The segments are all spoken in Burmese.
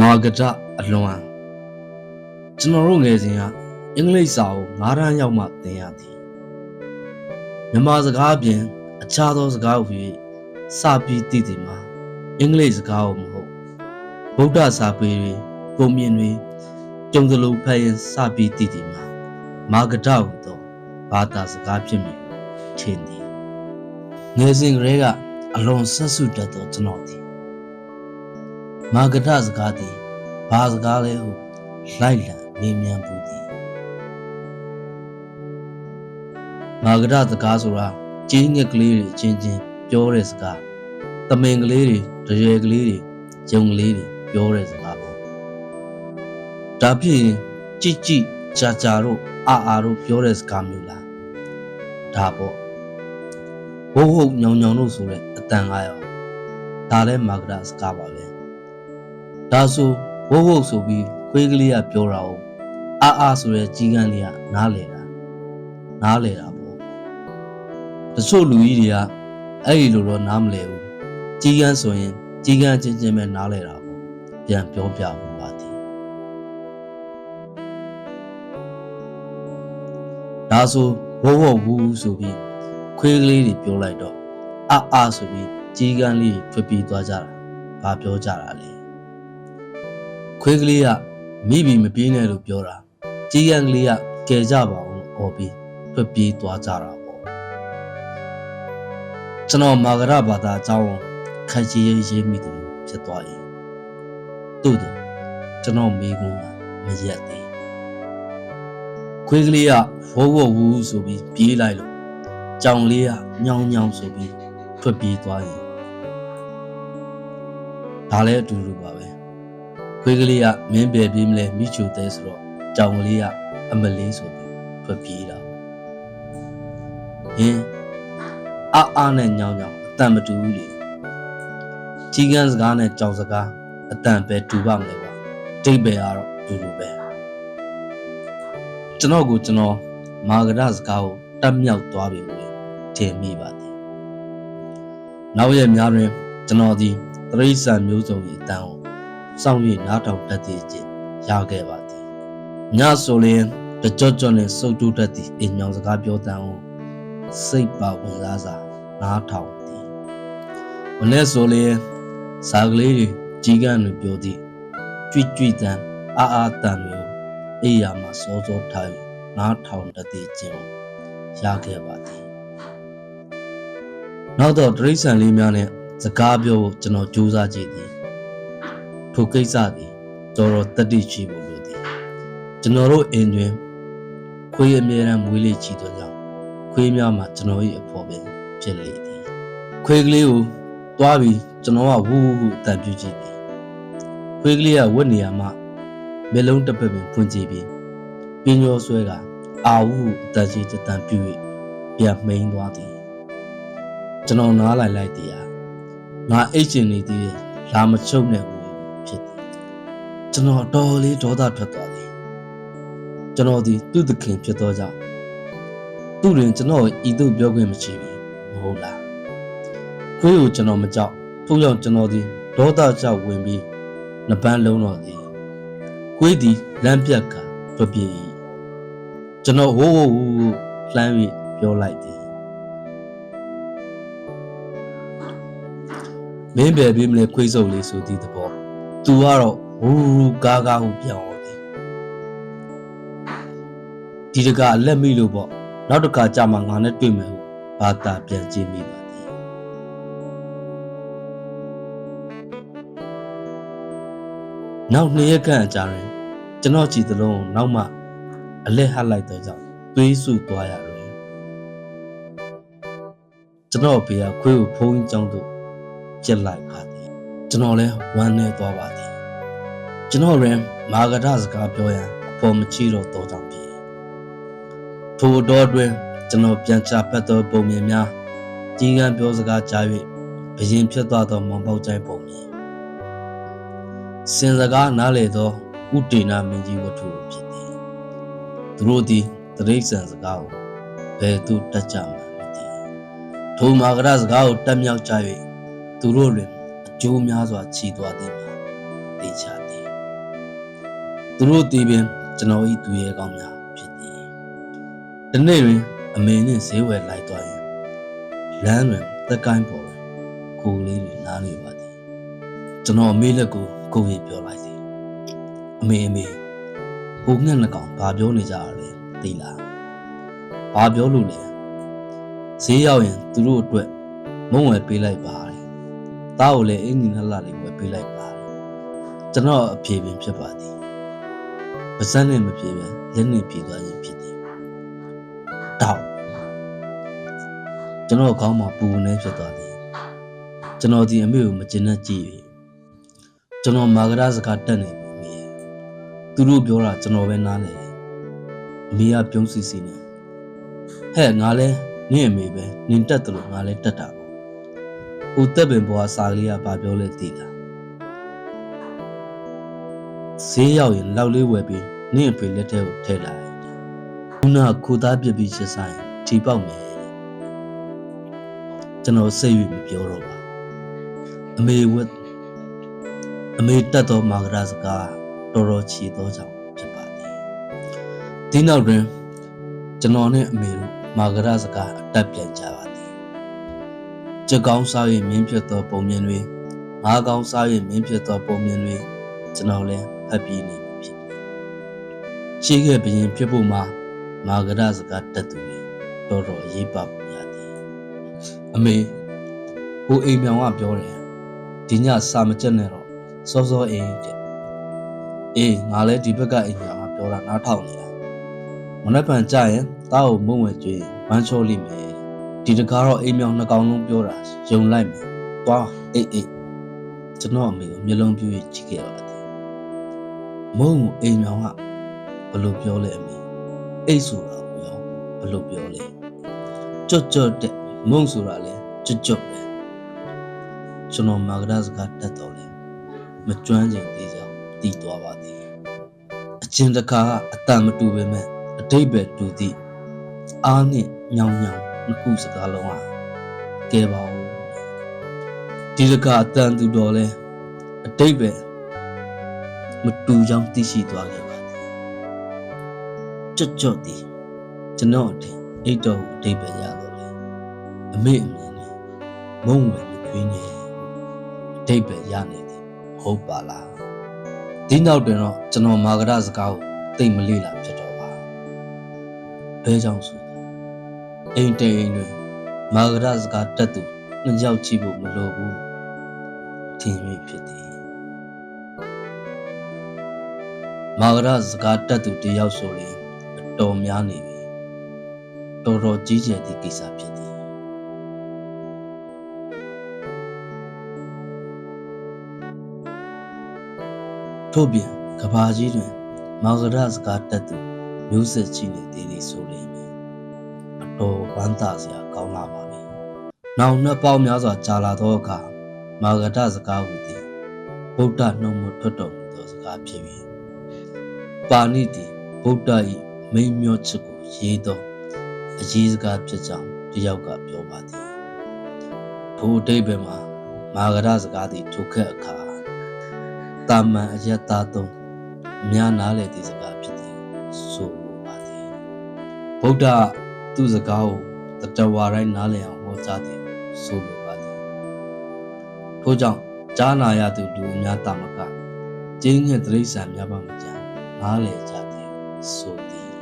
မာကတအလွန်ကျွန်တော်တို့ငယ်စဉ်ကအင်္ဂလိပ်စာကို၅တန်းရောက်မှသင်ရသည်မြန်မာစကားအပြင် အခြားသောစကားကိုဖြစ်စပြီးသိသည်မှာအင်္ဂလိပ်စကားကိုမဟုတ်ဗုဒ္ဓစာပေတွေပုံမြင်တွေကြုံစလို့ဖတ်ရင်စပြီးသိသည်မှာမာကတဟူသောဘာသာစကားဖြစ်မည်ထင်သည်ငယ်စဉ်ကတည်းကအလွန်ဆက်စုတတ်သောကျွန်တော်သည် မာဂဒစကားသည်ဘာစကားလဲဟုလိုက်လံမေးမြန်းပူသည်မာဂဒစကားဆိုတာကြီးငှက်ကလေးတွေအချင်းချင်းပြောတဲ့စကားတမင်ကလေးတွေတရွယ်ကလေးတွေဂျုံကလေးတွေပြောတဲ့စကားပေါ့ဒါဖြစ်ရင်ကြည်ကြည်ကြာကြာတို့အာအာတို့ပြောတဲ့စကားမျိုးလားဒါပေါ့ဘိုးဟုတ်ညောင်ညောင်တို့ဆိုတဲ့အတန်ကားရောဒါလည်းမာဂဒစကားပါပဲ ဒါဆိုဝုတ်ဝုတ်ဆိုပြီးခွေးကလေးကပြောတာ哦အာအာဆိုတဲ့ကြီးကန်းလေးကနားလေတာနားလေတာပေါ့တချို့လူကြီးတွေကအဲ့ဒီလိုတော့နားမလဲဘူးကြီးကန်းဆိုရင်ကြီးကန်းချင်းချင်းပဲနားလေတာပေါ့ပြန်ပြောပြဖို့ပါသည်ဒါဆိုဝုတ်ဝုတ်ဘူးဆိုပြီးခွေးကလေးတွေပြောလိုက်တော့အာအာဆိုပြီးကြီးကန်းလေးတွေထွက်ပြေးသွားကြတာဘာပြောကြတာလဲ ခွေးကလေးကမိဘမပြေးနဲ့လို့ပြောတာကြီးရန်ကလေးကကယ်ကြပါအောင်လို့អော်ပြီးထွက်ပြေးသွားကြတာပေါ့ကျွန်တော်မာဂရဘာသာအကြောင်းခက်ကြီးရေးရေးမိတယ်လို့ဖြစ်သွားရင်သို့တော့ကျွန်တော်မိကုန်းကမရက်သေးခွေးကလေးကဝုတ်ဝုတ်ဝူးဆိုပြီးပြေးလိုက်လို့ကြောင်လေးကညောင်းညောင်းဆိုပြီးထွက်ပြေးသွားရင်ဒါလည်းအတူတူပါပဲ ခွေးကလေးကမင်းပဲပြေးမလဲမိချူသေးဆိုတော့ကြောင်ကလေးကအမလေးဆိုပြီးထွက်ပြေးတာဟင်းအာအာနဲ့ညောင်းညောင်းအတန်မတူဘူးလေကြီးကန်းစကားနဲ့ကြောင်စကားအတန်ပဲတူပါမလဲပါတိတ်ပဲကတော့တူတူပဲကျွန်တော်ကိုကျွန်တော်မာဂရစကားကိုတက်မြောက်သွားပြီလို့ထင်မိပါသည်နောက်ရက်များတွင်ကျွန်တော်ဒီတရိษံမျိုးစုံ၏အတန်ကို စောင့်၍နားထောင်တတ်သည့်ကျင့်ရခဲ့ပါသည်ညဆိုလျင်တကြော့ကြော့နဲ့စုပ်တူးတတ်သည့်အိမ်ညောင်စကားပြောတန်းကိုစိတ်ပါဝင်စားစွာနားထောင်သည်မနေ့ဆိုလျင်စာကလေးတွေကြီးကန်းတွေပြောသည့်ကြွိကြွိတန်းအာအာတန်မျိုးအိယာမှာစောစောထား၍နားထောင်တတ်သည့်ကျင့်ကိုရခဲ့ပါသည်နောက်တော့တရိษံလေးများနဲ့စကားပြောဖို့ကျွန်တော်ကြိုးစားကြည့်သည် ထိုကိစ္စသည်တော်တော်တတိရှိဖို့လိုသည်ကျွန်တော်တို့အင်တွင်ခွေးအမြဲတမ်းမွေးလေးချီသောကြောင့်ခွေးများမှာကျွန်တော်၏အဖော်ပင်ဖြစ်လေသည်ခွေးကလေးကိုတွားပြီးကျွန်တော်ကဝူးဝူးဝူးအတန်ပြုကြည့်သည်ခွေးကလေးကဝတ်နေရမှမျက်လုံးတစ်ပတ်ပင်ဖွင့်ကြည့်ပြီးပင်ရောဆွဲကအာဝူးအတန်ကြီးတန်ပြု၍ပြန်မိန်သွားသည်ကျွန်တော်နားလိုက်လိုက်သည်ဟာငါအိတ်ချင်နေသေးတယ်လာမချုပ်နဲ့ဘူးဖြစ်သည် ကျွန်တော်တော်လေးဒေါသထွက်သွားသည်ကျွန်တော်ဒီသူ့သခင်ဖြစ်သောကြောင့်သူ့တွင်ကျွန်တော်ဤသို့ပြောခွင့်မရှိဘူးမဟုတ်လားခွေးကိုကျွန်တော်မကြောက်ထို့ကြောင့်ကျွန်တော်ဒီဒေါသကြောင့်ဝင်ပြီးနှပန်းလုံးတော်သည်ခွေးသည်လမ်းပြတ်ကထွက်ပြေး၏ကျွန်တော်ဟိုးဟိုးဟိုးဟိုးလှမ်း၍ပြောလိုက်သည်မင်းပဲပြီးမလဲခွေးစုပ်လေးဆိုသည့်သဘောသူကတော့ ဟူရူကားကားဟုပြောင်းသွားသည်ဒီတကအလက်မိလို့ပေါ့နောက်တစ်ခါကြာမှငါနဲ့တွေ့မယ်ဟုဘာသာပြန်ကြည့်မိပါသည်နောက်နှစ်ရက်ခန့်အကြာတွင်ကျွန်တော်ကြည်သလုံးကိုနောက်မှအလက်ဟပ်လိုက်တော့ကြောင့်သွေးဆူသွားရတွင်ကျွန်တော်ဖေကခွေးကိုဖုံးကြောင်းသို့ကျက်လိုက်ပါသည်ကျွန်တော်လည်းဝမ်းနေသွားပါသည် ကျွန်တော်ရင်မာဂဒစကားပြောရန်အပေါ်မချီတော့တော့ကြောင့်ဖြစ်ထိုတော့တွင်ကျွန်တော်ပြန်ချပတ်သောပုံမြင်များကြီးကန်းပြောစကားကြား၍ဘရင်ဖြစ်သွားသောမောင်ပေါက်ကျိုင်းပုံမြင်စင်စကားနားလေသောဥတေနာမင်းကြီးဝတ္ထုဖြစ်သည်သူတို့သည်တရိษံစကားကိုဘယ်သို့တတ်ကြမှာမသိထိုမာဂဒစကားကိုတက်မြောက်ကြ၍သူတို့တွင်အကျိုးများစွာခြီသွားသည်မှာသိချ သည်သူတို့တည်ပင်ကျွန်တော်ဤသူရဲကောင်းများဖြစ်သည်ဒီနေ့တွင်အမေနှင့်ဈေးဝယ်လိုက်သွားရင်လမ်းတွင်သက်ကိုင်းပေါ်တွင်ကိုယ်လေးတွေနားနေပါသည်ကျွန်တော်အမေလက်ကိုကိုယ်ကြီးပြောလိုက်သည်အမေအမေဟိုငှက်နှကောင်ဘာပြောနေကြရလဲသိလားဘာပြောလို့လဲဈေးရောက်ရင်သူတို့အတွက်မုံဝယ်ပေးလိုက်ပါတယ်သားကိုလည်းအင်ဂျင်နှလှလေးဝယ်ပေးလိုက်ပါတယ်ကျွန်တော်အဖြေပင်ဖြစ်ပါသည် ပါဇက်နဲ့မပြေပဲလက်နဲ့ပြေသွားခြင်းဖြစ်သည်တောက်ကျွန်တော်ခေါင်းမှာပူနေဖြစ်သွားသည်ကျွန်တော်ဒီအမေကိုမကျင်တတ်ကြည့်၍ကျွန်တော်မာဂရစကားတက်နေပြီမေရဲ့သူတို့ပြောတာကျွန်တော်ပဲနားလည်တယ်အမေကပြုံးစီစီနေဟဲ့ငါလဲနင့်အမေပဲနင်တက်တယ်လို့ငါလဲတက်တာပေါ့ဟိုတက်ပင်ဘွားစာကလေးကဘာပြောလဲသိလား ဈေးရောက်ရင်လောက်လေးဝယ်ပြီးနင့်အဖေလက်ထဲကိုထည့်လိုက်တယ်ခုနကခိုသားပြစ်ပြီးချစ်ဆိုင်ထီပေါက်မယ်တဲ့ကျွန်တော်စိတ်ရွေမပြောတော့ပါအမေဝတ်အမေတက်တော်မာဂရစကားတော်တော်ချီသောကြောင့်ဖြစ်ပါသည်ဒီနောက်တွင်ကျွန်တော်နဲ့အမေတို့မာဂရစကားအတက်ပြန်ကြပါသည်ကြက်ကောင်းစား၍မင်းဖြစ်သောပုံမြင်တွေငါးကောင်းစား၍မင်းဖြစ်သောပုံမြင်တွေကျွန်တော်လည်း ဖတ်ပြီးနေပြီဖြစ်တယ်ရှိခဲ့ဘရင်ဖြစ်ဖို့မှာမာဂရစကားတက်သူတွေတော်တော်အရေးပါပုံရသည်အမေဟိုအိမ်မြောင်ကပြောတယ်ဒီညစာမကြက်နဲ့တော့စောစောအိမ်တဲ့အေးငါလည်းဒီဘက်ကအိမ်မြောင်ကပြောတာနားထောင်နေတာမနေ့ပန်ကြရင်တားကိုမုံဝဲကြွေးဝမ်းချောလိမ့်မယ်ဒီတကားတော့အိမ်မြောင်နှစ်ကောင်လုံးပြောတာယုံလိုက်မယ်သွားအေးအေးကျွန်တော်အမေကိုမျိုးလုံးပြည့်ကြည့်ခဲ့ပါသည် မုံကိုအိမ်မြောင်ကဘယ်လိုပြောလဲအမေအိတ်ဆိုတာကိုရောဘယ်လိုပြောလဲကြွတ်ကြွတ်တဲ့မုံဆိုတာလဲကြွတ်ကြွတ်ပဲကျွန်တော်မာဂရစကားတက်တော့လဲမကျွမ်းကျင်သေးကြောင်တည်သွားပါသည်အချင်းတကားကအတန်မတူပေမဲ့အတိတ်ပဲတူသည့်အားနဲ့ညောင်ညောင်နှစ်ခုစကားလုံးဟာကဲပါဦးဒီတကားအတန်တူတော်လဲအတိတ်ပဲ မတူကြောင်သိရှိသွားခဲ့ပါသည်ကြွတ်ကြွတ်သည်ကျွန်တော်အထင်အိတ်တော်ကိုအတိတ်ပဲရတော့လေအမေအမြင်နဲ့မုံဝယ်မကျွေးနေအတိတ်ပဲရနေသည်ဟုတ်ပါလားဒီနောက်တွင်တော့ကျွန်တော်မာဂရစကားကိုသိမ့်မလေ့လာဖြစ်တော့ပါဘဲကြောင့်ဆိုသည်အိမ်တိမ်အိမ်တွင်မာဂရစကားတက်သူနှစ်ယောက်ကြည့်ဖို့မလိုဘူးထင်၍ဖြစ်သည် မာဂရစကားတက်သူတယောက်ဆိုရင်အတော်များနေပြီတော်တော်ကြီးကျယ်သည့်ကိစ္စဖြစ်သည်ထို့ပြင်ကဘာကြီးတွင် မာဂရစကားတက်သူမျိုးဆက်ကြီးနေသေးသည်ဆိုလိမ့်မယ်အတော်ဝမ်းသာစရာကောင်းလာပါပြီ။နောက်နှစ်ပေါင်းများစွာကြာလာသောအခါမာဂရစကားဟူသည်ဗုဒ္ဓနှုတ်မထွက်တော်မူသောစကားဖြစ်၍ပါ ဏိတိဗုဒ္ဓ၏မိန်မျောချစ်ကိုရေးသောအရေးစကားဖြစ်ကြောင်းတယောက်ကပြောပါသည်ထိုအတိတ်ပဲမှာမာဂရစကားသည်ဒုက္ခအခါတာမန်အယက်သားသုံးအများနားလေသည့်စကားဖြစ်သည်ဆိုပါသည်ဗုဒ္ဓသူ့စကားကိုတတဝါတိုင်းနားလည်အောင်ဟောကြားသည်ဆိုလိုပါသည်ထို့ကြောင့်ကြားနာရသူလူအများတာမကကျင်းငှက်တိရစ္ဆာန်များပါမကြ နားလည်ကြသည်ဆိုသည်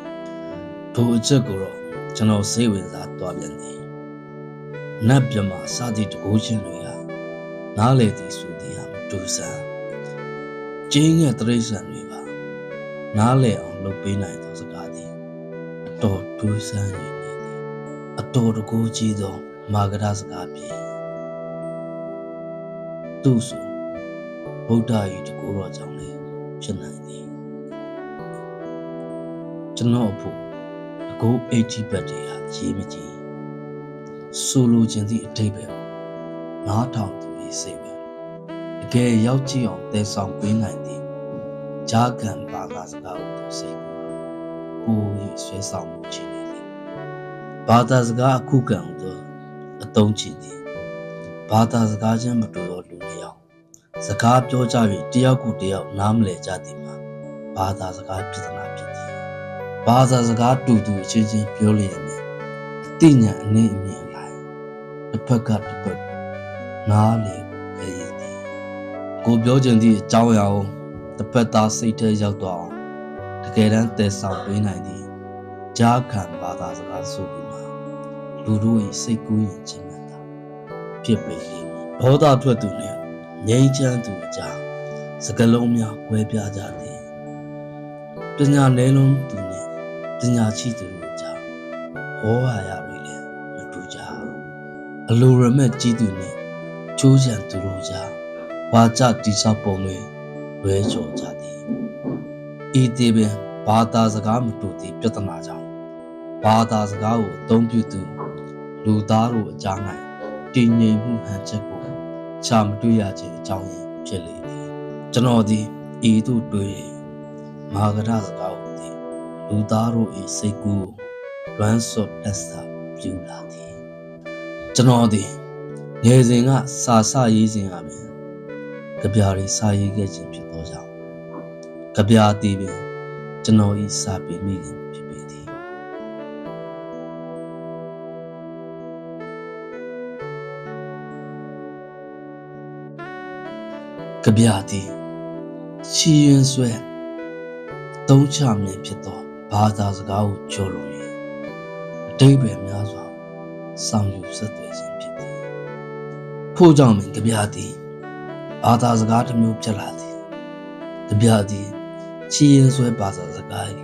ထိုအချက်ကိုတော့ကျွန်တော်စိတ်ဝင်စားသွားပြန်သည်နတ်မြမစသည့်တကိုးချင်းတွေကနားလေသည်ဆိုသည်ဟာမတူဆန်းကျင်းငယ်တရိษံတွေပါနားလေအောင်လုပ်ပေးနိုင်သောစကားသည်အတော်ဒူးဆန်းနေနေသည်အတော်တကိုးကြီးသောမာဂရစကားဖြစ်သူဆိုဗုဒ္ဓ၏တကိုးတော်ကြောင့်လည်းဖြစ်နိုင်သည် ကျွန်တော်အဖို့အကို80ဘတ်တွေဟာအရေးမကြီးဆိုလိုခြင်းသည့်အတိတ်ပဲနားထောင်သူ၏စိတ်ပဲတကယ်ရောက်ကြည့်အောင်တည်ဆောင်ပေးနိုင်သည်ဂျာကန်ဘာသာစကားကိုစိတ်ကိုကိုယ်ဆွဲဆောင်မှုခြင်းနေသည်ဘာသာစကားအခုကံကိုအသုံးချသည်ဘာသာစကားချင်းမတူသောလူမျိုးစကားပြောကြ၍တယောက်ကူတယောက်နားမလည်ကြသည်မှာဘာသာစကားပြဿနာဖြစ်သည် ဘာသာစကားတူတူအချင်းချင်းပြောလျက်နဲ့အတိညာအနည်းအမြင့်လိုက်တစ်ဖက်ကတစ်ဖက်ကိုနားလေခဲ့ရသည်ကိုပြောခြင်းသည့်အကြောင်းအရာကိုတစ်ဖက်သားစိတ်ထဲရောက်တော့အောင်တကယ်တမ်းတည်ဆောင်ပေးနိုင်သည်ကြားခံဘာသာစကားဆိုပြီးမှလူတို့၏စိတ်ကူးရင်ခြင်းနဲ့သာဖြစ်ပေလိမ့်မည်ဒေါသထွက်သူနှင့်ငြိမ်းချမ်းသူအကြားစကလုံးများကွဲပြားကြသည်ပညာနယ်လုံးသူနှင့် ပညာရှိသူတို့အကြားဟောဟာရတွေလည်းမတူကြအလိုရမဲ့ကြီးသူနှင့်ချိုးချံသူတို့ကြားဝါကြတိဆောက်ပုံတွေလွဲချော်ကြသည်ဤတည်ပင်ဘာသာစကားမတူသည့်ပြဿနာကြောင့်ဘာသာစကားကိုအသုံးပြုသူလူသားတို့အကြား၌တည်ငြိမ်မှုဟန်ချက်ကိုချာမတွေ့ရခြင်းအကြောင်းရင်းဖြစ်လေသည်ကျွန်တော်သည်ဤသို့တွေးရင်မာဂရစကားကိုသည် လူသားတို့၏စိတ်ကူးကိုလွမ်းစော့လက်စာပြူလာသည်ကျွန်တော်သည်ငယ်စဉ်ကစာစရေးစဉ်ကပင်ကြပြားရီစာရေးခဲ့ခြင်းဖြစ်သောကြောင့်ကြပြားသည်ပင်ကျွန်တော်၏စာပေမိခင်ဖြစ်ပေသည်ကြပြသည်ချီရင်ဆွဲသုံးချမြင်ဖြစ်သော ဘာသာစကားကိုကျော်လွန်၍အတိတ်ပဲများစွာဆောင်ယူဆက်သွယ်ခြင်းဖြစ်သည်ထို့ကြောင့်ပင်ကြပြသည်ဘာသာစကားတစ်မျိုးဖြစ်လာသည်ကြပြသည်ချီရင်ဆွဲဘာသာစကား၏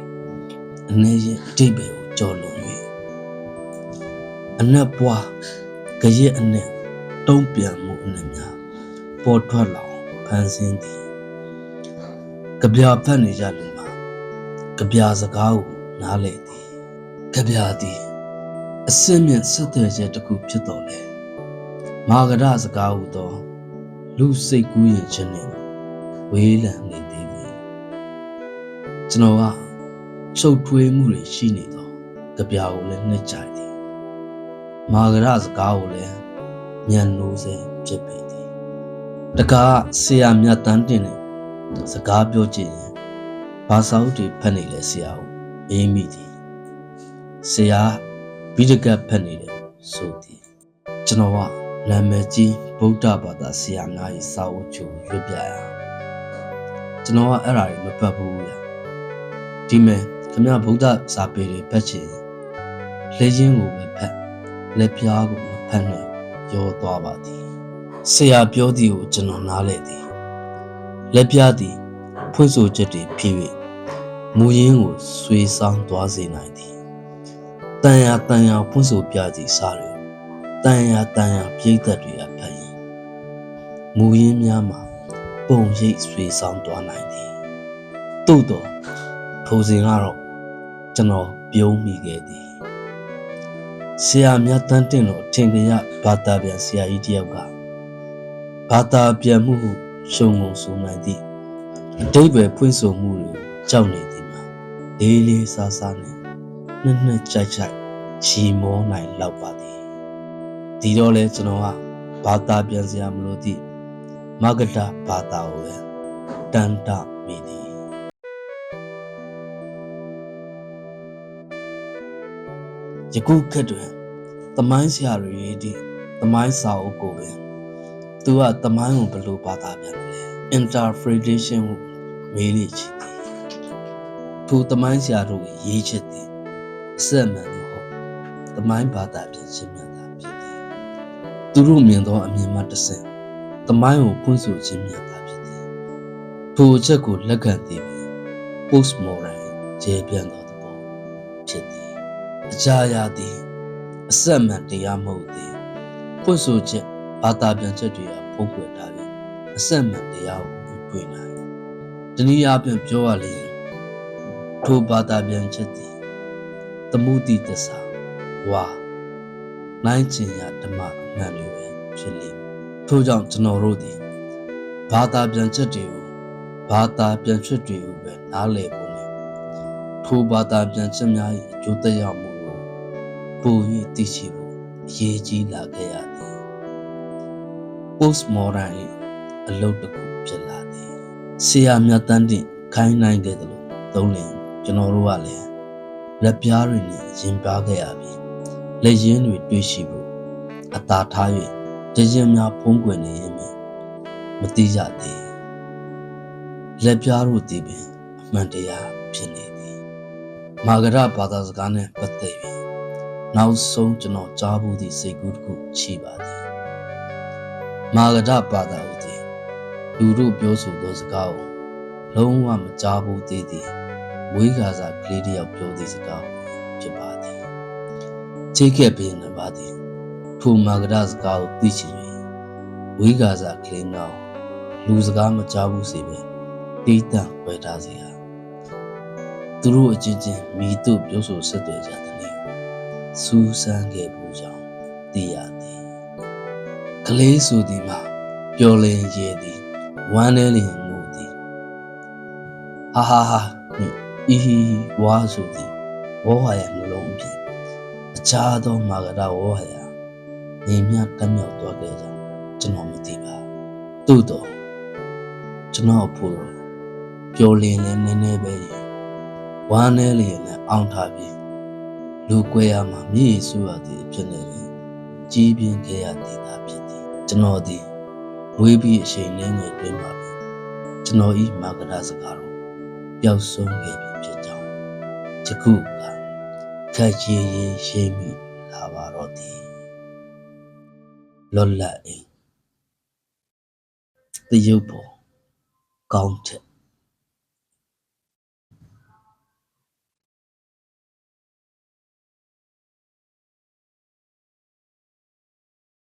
အနေရင်အတိတ်ပဲကိုကျော်လွန်၍အနက်ပွားကြရဲ့အနက်တုံးပြန်မှုအနက်များပေါ်ထွက်လာအောင်ဖန်ဆင်းသည်ကြပြဖတ်နေကြလူမှာ ကြပြစကားကိုနားလည်သည်ကြပြသည်အစင်းမြင့်ဆက်သွယ်ချက်တစ်ခုဖြစ်တော်လေမာဂရစကားဟူသောလူစိတ်ကူးရင်ခြင်းနှင့်ဝေးလံနေသေးသည်ကျွန်တော်ကချုပ်ထွေးမှုတွေရှိနေတော့ကြပြကိုလည်းနှက်ကြိုက်သည်မာဂရစကားကိုလည်းညံနိုးစေဖြစ်ပေသည်တကားဆရာမြတ်တန်းတင်တဲ့စကားပြောကြည့်ရင် ဘာသာဥတွေဖတ်နေလဲဆရာကိုအေးမိသည်ဆရာဘိဒကတ်ဖတ်နေတယ်ဆိုသည်ကျွန်တော်ကနာမည်ကြီးဗုဒ္ဓဘာသာဆရာများ၏စာအုပ်ချုပ်ရွတ်ပြရအောင်ကျွန်တော်ကအဲ့ဒါတွေမဖတ်ဘူးဗျဒီမဲ့ခင်ဗျဗုဒ္ဓစာပေတွေဖတ်ချင်လက်ချင်းကိုပဲဖတ်လက်ပြားကိုမဖတ်နဲ့ရောသွားပါသည်ဆရာပြောသည်ကိုကျွန်တော်နားလည်သည်လက်ပြသည်ဖွင့်ဆိုချက်တွေဖြစ်၍ မူရင်းကိုဆွေဆောင်သွားစေနိုင်သည်တန်ရာတန်ရာဖွင့်ဆိုပြသည်စားတွေတန်ရာတန်ရာပြိသက်တွေကဖတ်ရင်မူရင်းများမှာပုံရိပ်ဆွေဆောင်သွားနိုင်သည်သို့တော့ထိုစဉ်ကတော့ကျွန်တော်ပြုံးမိခဲ့သည်ဆရာမြတ်တန်းတင်လို့အထင်ကြီးဘာသာပြန်ဆရာကြီးတယောက်ကဘာသာပြန်မှုဟုရှုံငုံဆိုနိုင်သည့်အတိတ်ပဲဖွင့်ဆိုမှုတွေကြောက်နေသည်မှာ လေးလေးစားစားနဲ့နှစ်နှစ်ကြိုက်ကြိုက်ချီမောနိုင်လောက်ပါသည်ဒီတော့လဲကျွန်တော်ကဘာသာပြန်စရာမလိုသည့်မဂ္ဂတဘာသာကိုပဲတန်တမိသည်ယခုခက်တွင်သမိုင်းဆရာတွေရေးသည့်သမိုင်းစာအုပ်ကိုပင်သူကတမိုင်းကိုဘယ်လိုဘာသာပြန်လဲ interpretation ကိုမေးလိချင်သည် ထိုတမိုင်းဆရာတို့ကိုရေးချက်သည်အဆက်မှန်မဟုတ်တမိုင်းဘာသာပြန်ခြင်းများသာဖြစ်သည်သူတို့မြင်သောအမြင်မှတစ်ဆင့်တမိုင်းကိုဖွင့်ဆိုခြင်းများသာဖြစ်သည်ထိုအချက်ကိုလက်ခံသည်ပင် post modern ကျေပြန်သောသဘောဖြစ်သည်အကြရာသည်အဆက်မှန်တရားမဟုတ်သည်ဖွင့်ဆိုချက်ဘာသာပြန်ချက်တွေကဖုံးကွယ်ထားပြီးအဆက်မှန်တရားကိုတွေ့နိုင်။တနည်းအားဖြင့်ပြောရလေရင် ထိုဘာသာပြန်ချက်သည်သမှုတိတ္တစာဝါနိုင်ချင်ရဓမ္မအမှန်တွေပဲဖြစ်လိမ့်မယ်။ထို့ကြောင့်ကျွန်တော်တို့သည်ဘာသာပြန်ချက်တွေကိုဘာသာပြန်ချက်တွေကိုပဲနားလည်ဖို့နဲ့ထိုဘာသာပြန်ချက်များ၏အကျိုးသက်ရောက်မှုကိုပို၍သိရှိဖို့အရေးကြီးလာခဲ့ရသည်။ post modern အလုပ်တစ်ခုဖြစ်လာသည်ဆရာမြတ်တန်းတင်ခိုင်းနိုင်ခဲ့တယ်လို့သုံးလင် ကျွန်တော်တို့ကလည်းလက်ပြားတွေနဲ့ရင်ပြားခဲ့ရပြီလက်ရင်းတွေတွေးရှိဖို့အသာထား၍ကြည်ရင်များဖုံးကွယ်နေရင်မသိကြသေးလက်ပြားတို့တည်ပင်အမှန်တရားဖြစ်နေသည်မာဂရဘာသာစကားနဲ့ပတ်သက်ပြီးနောက်ဆုံးကျွန်တော်ကြားဘူးသည့်စိတ်ကူးတစ်ခုရှိပါသည်မာဂရဘာသာဦးသည်လူတို့ပြောဆိုသောစကားကိုလုံးဝမကြားဘူးသေးသည် ဝေးကာစာကလေးတစ်ယောက်ပြောသည့်စကားဖြစ်ပါသည်ချိတ်ခဲ့ပြီးနေပါသည်ထိုမာဂရစကားကိုသိချင်၍ဝေးကာစာကလေးများလူစကားမကြားဘူးစေပဲတီးတန့်ဝယ်ထားစေဟာသူတို့အချင်းချင်းမိတို့ပြောဆိုဆက်သွယ်ကြတဲ့နေ့စူးစမ်းခဲ့ဘူးကြောင့်သိရသည်ကလေးဆိုသည်မှာပျော်လင်ရည်သည်ဝမ်းနေလျင်ငိုသည်ဟာဟာဟာ နှင့်အီဟီဝါဆိုသည်ဝေါ်ဟာရနှလုံးဖြင့်အခြားသောမာဂရဝေါ်ဟာရညီမြတက်မြောက်သွားခဲ့ကြောင်းကျွန်တော်မသိပါသို့တော့ကျွန်တော်ဖို့တော့ပျော်လင်လည်းနည်းနည်းပဲရည်ဝမ်းနေလျင်လည်းအောင်းထားပြီးလူကွဲရမှာမြည်ဆူရသည်ဖြစ်နေတယ်ကြီးပြင်းခဲ့ရသည်သာဖြစ်သည်ကျွန်တော်သည်ဝေးပြီးအချိန်နဲ့ငယ်တွင်ပါပဲကျွန်တော်ဤမာဂရစကားတော့ ပျောက်ဆုံးခဲ့ပြီဖြစ်ကြောင်းယခုကခက်ချေရင်ရှိမိလာပါတော့သည်လော်လတ်အင်းတရုပ်ပေါ်ကောင်းတဲ့